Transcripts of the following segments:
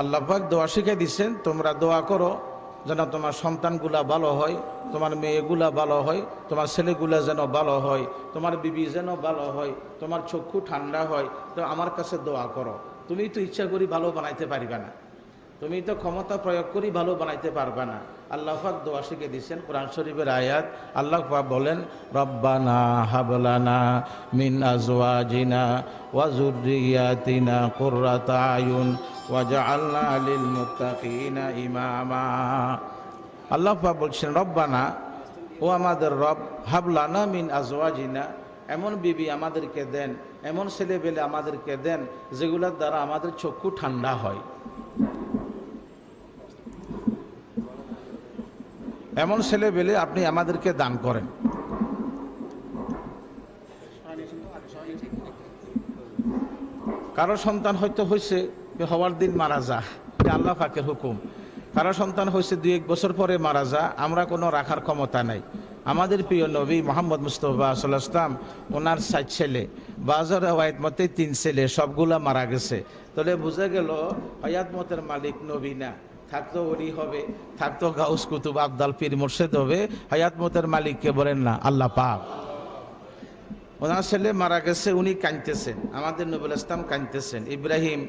আল্লাহাক দোয়া শিখে দিচ্ছেন তোমরা দোয়া করো যেন তোমার সন্তানগুলা ভালো হয়, তোমার মেয়েগুলা ভালো হয়, তোমার ছেলেগুলা যেন ভালো হয়, তোমার বিবি যেন ভালো হয়, তোমার চক্ষু ঠান্ডা হয়, তো আমার কাছে দোয়া করো। তুমি তো ইচ্ছা করি ভালো বানাইতে পারিবা না। তুমি তো ক্ষমতা প্রয়োগ করি ভালো বানাইতে পারবে না। আল্লাহ পাক দোয়া শিখে দিচ্ছেন কোরআন শরীফের আয়াত। আল্লাহ পাক বলেন, রব্বানা হাবলানা মিন আজওয়াজিনা ওয়া যুররিয়াতিনা কুররাতা আয়ুন ওয়াজআলনা লিল মুত্তাকিনা ইমামা। আল্লাহ পাক বলছেন, রব্বানা, ও আমাদের রব হাবলানা মিন আজওয়াজিনা, এমন বিবি আমাদেরকে দেন, এমন ছেলেবেলে আমাদেরকে দেন, যেগুলোর দ্বারা আমাদের চক্ষু ঠান্ডা হয়। এমন ছেলে পেলে আপনি আমাদেরকে দান করেন। কারও সন্তান হয়তো হয়েছে হওয়ার দিন মারা যা আল্লাহ ফাকের হুকুম। কারও সন্তান হয়েছে, দুই এক বছর পরে মারা যা, আমরা কোনো রাখার ক্ষমতা নাই। আমাদের প্রিয় নবী মোহাম্মদ মুস্তফা সাল্লাম ওনার সাত ছেলে, বাজার ওয়াইদ মতে তিন ছেলে, সবগুলা মারা গেছে। তাহলে বোঝা গেল হয়াত মতের মালিক নবী না। থাকতো ওরি হবে, থাকতো গাউস কুতুব আবদাল পীর মোর্শেদ হবে। হায়াত মতের মালিককে বলেন না, আল্লাহ পাক। ওনার ছেলে মারা গেছে, উনি কাঁদতেছেন। আমাদের নবুল ইসলাম কাঁদতেছেন। ইব্রাহিম,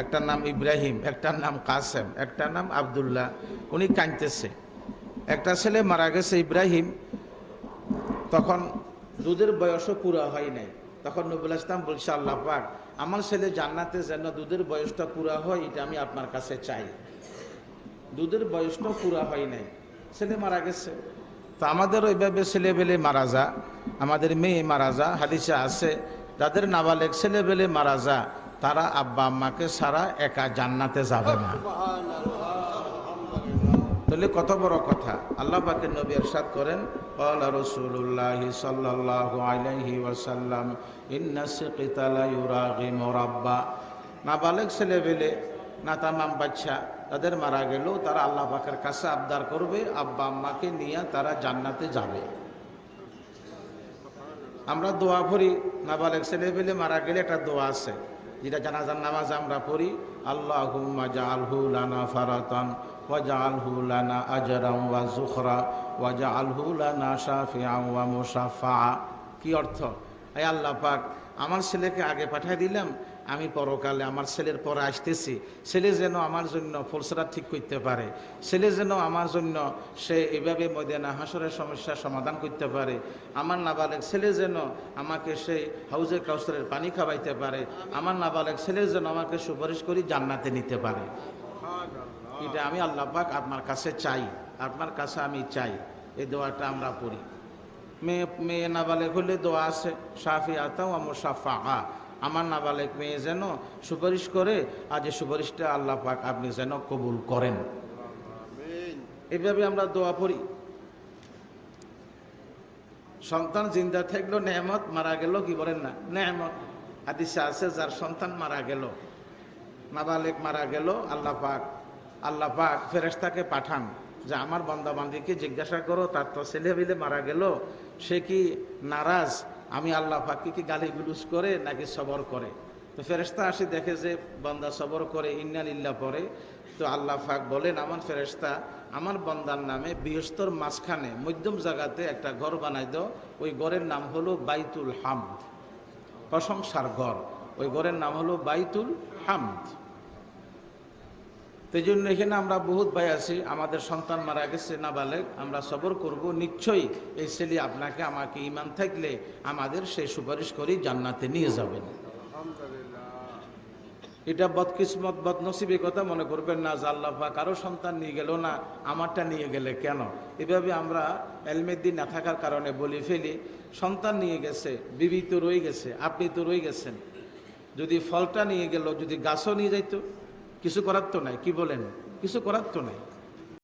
একটার নাম ইব্রাহিম, একটার নাম কাসেম, একটার নাম আবদুল্লাহ। উনি কাঁদতেছে। একটা ছেলে মারা গেছে ইব্রাহিম, তখন দুধের বয়সও পুরো হয় নাই। তখন নবুল ইসলাম বলছে, আল্লাহ পাক, আমার ছেলে জান্নাতে যেন দুধের বয়সটা পুরা হয়, এটা আমি আপনার কাছে চাই। দুধের বয়সটাও পুরা হয় নাই ছেলে মারা গেছে তো আমাদের ওইভাবে ছেলেবেলে মারা যা আমাদের মেয়ে মারা যা হাদিসে আছে যাদের নাবালেক ছেলেবেলে মারা যা তারা আব্বা আম্মাকে সারা একা জান্নাতে যাবে না তাহলে কত বড় কথা আল্লাহ পাকের নবী এরশাদ করেন قال رسول الله صلى الله عليه وسلم إن السقط لا يراغم ربا নাবালেক ছেলেবেলে নাতামাম বাচ্চা তাদের মারা গেলেও তারা আল্লাহ পাকের কাছে আবদার করবে, আব্বা আম্মাকে নিয়ে তারা জান্নাতে যাবে। আমরা দোয়া পড়ি, নাবালেক ছেলে পেলে মারা গেলে একটা দোয়া আছে, যেটা জানাজার নামাজ আমরা পড়ি আল্লাহ জাআলহু লানা ফারাতান, ওয়া জাআলহু লানা আজরাম ওয়া যুখরা ওয়া জাআলহু লানা শাফিআন ওয়া মুশাফফা। কি অর্থ? এই আল্লাহ পাক, আমার ছেলেকে আগে পাঠিয়ে দিলাম আমি পরকালে আমার ছেলের পরে আসতেছি। ছেলে যেন আমার জন্য ফলসরা ঠিক করতে পারে। ছেলে যেন আমার জন্য সে এভাবে ময়দানা হাসরের সমস্যার সমাধান করতে পারে। আমার নাবালেক ছেলে যেন আমাকে সেই হাউজে কাউসারের পানি খাওয়াইতে পারে। আমার নাবালেক ছেলে যেন আমাকে সুপারিশ করি জান্নাতে নিতে পারে। এটা আমি আল্লাহ পাক আপনার কাছে চাই। আপনার কাছে আমি চাই। এই দোয়াটা আমরা পড়ি। মেয়ে মেয়ে নাবালেক হলে দোয়া আছে সাফি আতাও আমার সাফা আমার নাবালেক মেয়ে যেন সুপারিশ করে আজ এই সুপারিশটা আল্লাহ পাক আপনি যেন কবুল করেন। এইভাবে আমরা দোয়া পড়ি। সন্তান জিন্দা থাকল নেহমত মারা গেল কি বলেন না? নেহমত হাদিসে আছে যার সন্তান মারা গেল নাবালেক মারা গেল আল্লাহ পাক আল্লাহ পাক ফেরেশতাকে পাঠান। যে আমার বান্দা বান্দিকে জিজ্ঞাসা করো তার তো ছেলে মিলে মারা গেল সে কি নারাজ? আমি আল্লাহ পাককে কি গালি গুলুস করে নাকি সবর করে? তো ফেরেস্তা আসি দেখে যে বন্দা সবর করে ইন্নালিল্লাহ পরে। তো আল্লাহ পাক বলেন, আমার ফেরেস্তা আমার বন্দার নামে বৃহস্তর মাঝখানে, মধ্যম জায়গাতে একটা ঘর বানাই দাও। ওই ঘরের নাম হলো বাইতুল হামদ। প্রশংসার ঘর। ওই ঘরের নাম হলো বাইতুল হামদ। তো জন্য এখানে আমরা বহুত ভাই আছি আমাদের সন্তান মারা গেছে না বালেক আমরা সবর করব। নিশ্চয়ই এই ছেলে আপনাকে আমাকে ইমান থাকলে আমাদের সেই সুপারিশ করি জান্নাতে নিয়ে যাবেন। এটা বদকিসমত বদনসিবে কথা মনে করবেন না আল্লাহ কারও সন্তান নিয়ে গেল না আমারটা নিয়ে গেলে কেন? এভাবে আমরা এলমেদ্দি না থাকার কারণে বলি ফেলি সন্তান নিয়ে গেছে বিবি তো রয়ে গেছে আপনি তো রয়ে গেছেন। যদি ফলটা নিয়ে গেল যদি গাছও নিয়ে যাইতো কিছু করার তো নাই কি বলেন? কিছু করার তো নাই।